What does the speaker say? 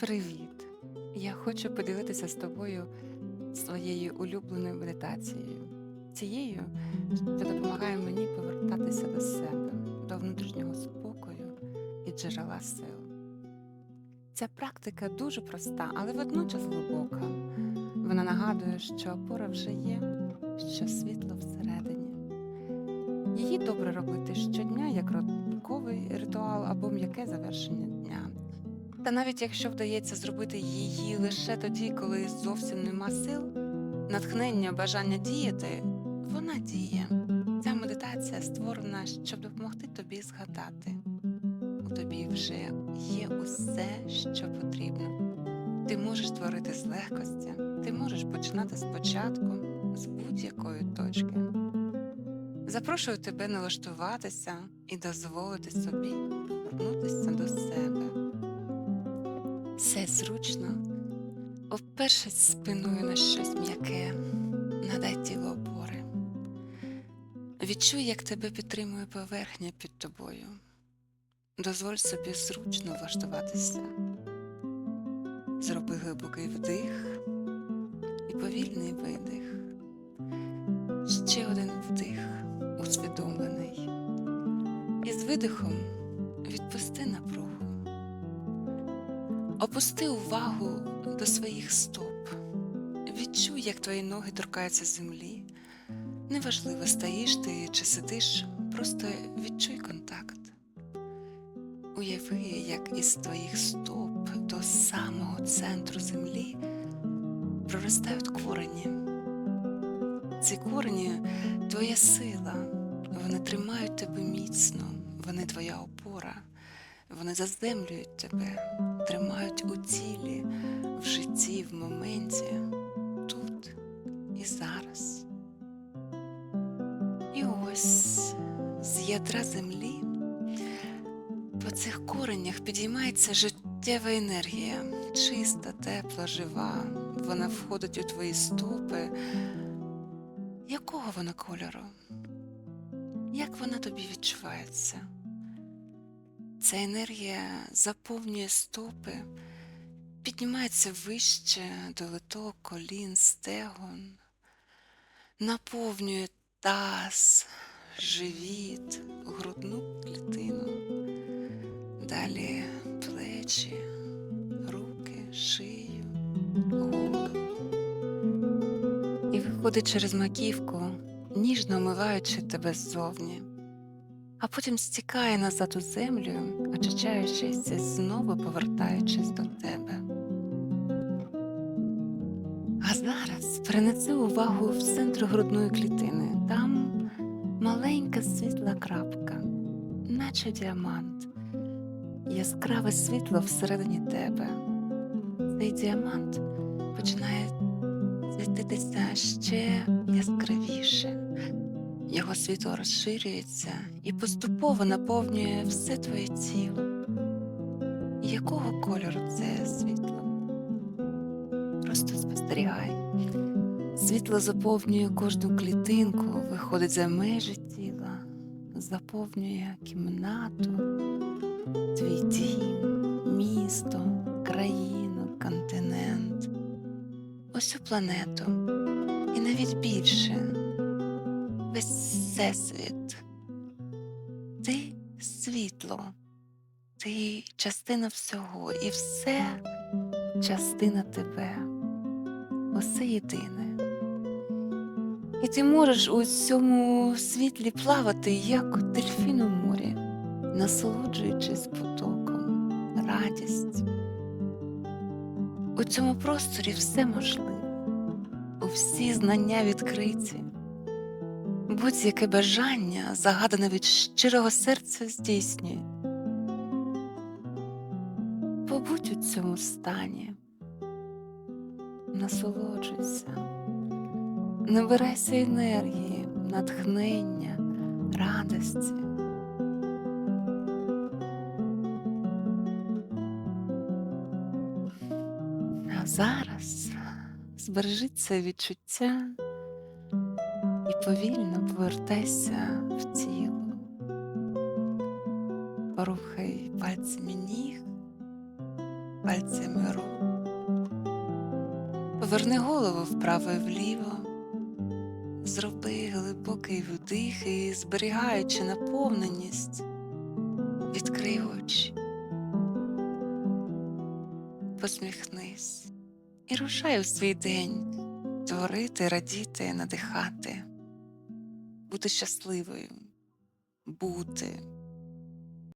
Привіт! Я хочу поділитися з тобою своєю улюбленою медитацією. Цією, що допомагає мені повертатися до себе, до внутрішнього спокою і джерела сил. Ця практика дуже проста, але водночас глибока. Вона нагадує, що опора вже є, що світло всередині. Її добре робити щодня як ранковий ритуал або м'яке завершення дня. Та навіть якщо вдається зробити її лише тоді, коли зовсім нема сил, натхнення, бажання діяти, вона діє. Ця медитація створена, щоб допомогти тобі згадати. У тобі вже є усе, що потрібно. Ти можеш творити з легкості, ти можеш починати спочатку з будь-якої точки. Запрошую тебе налаштуватися і дозволити собі повернутися до себе. Все зручно. Опершись спиною на щось м'яке, надай тіло опори. Відчуй, як тебе підтримує поверхня під тобою. Дозволь собі зручно влаштуватися. Зроби глибокий вдих і повільний видих. Ще один вдих, усвідомлений. І з видихом відпусти напругу. Опусти увагу до своїх стоп. Відчуй, як твої ноги торкаються землі. Неважливо, стоїш ти чи сидиш, просто відчуй контакт. Уяви, як із твоїх стоп до самого центру землі проростають корені. Ці корені твоя сила, вони тримають тебе міцно, вони твоя опора, вони заземлюють тебе, тримають у тілі, в житті, в моменті, тут і зараз. І ось з ядра землі по цих коренях підіймається життєва енергія, чиста, тепла, жива. Вона входить у твої стопи. Якого вона кольору? Як вона тобі відчувається? Ця енергія заповнює стопи, піднімається вище до литок, колін, стегон, наповнює таз, живіт, грудну клітину, далі плечі, руки, шию, голову. І виходить через маківку, ніжно омиваючи тебе ззовні а потім стікає назад у землю, очищаючись і знову повертаючись до тебе. А зараз перенеси увагу в центр грудної клітини. Там маленька світла крапка, наче діамант, яскраве світло всередині тебе. Цей діамант починає світитися ще яскравіше. Його світло розширюється і поступово наповнює все твоє тіло. Якого кольору це світло? Просто спостерігай. Світло заповнює кожну клітинку, виходить за межі тіла, заповнює кімнату, твій дім, місто, країну, континент, усю планету і навіть більше весь всесвіт. Ти світло, ти частина всього, і все частина тебе, усе єдине. І ти можеш у цьому світлі плавати, як дельфін у морі, насолоджуючись потоком, радість. У цьому просторі все можливе, у всі знання відкриті будь-яке бажання, загадане від щирого серця, здійснює. Побудь у цьому стані, насолоджуйся, набирайся енергії, натхнення, радості. А зараз збережи це відчуття і повільно повертайся в тіло. Порухай пальцями ніг, пальцями рук. Поверни голову вправо і вліво. Зроби глибокий вдих і, зберігаючи наповненість, відкрий очі. Посміхнись і рушай у свій день творити, радіти, надихати, бути щасливою, бути,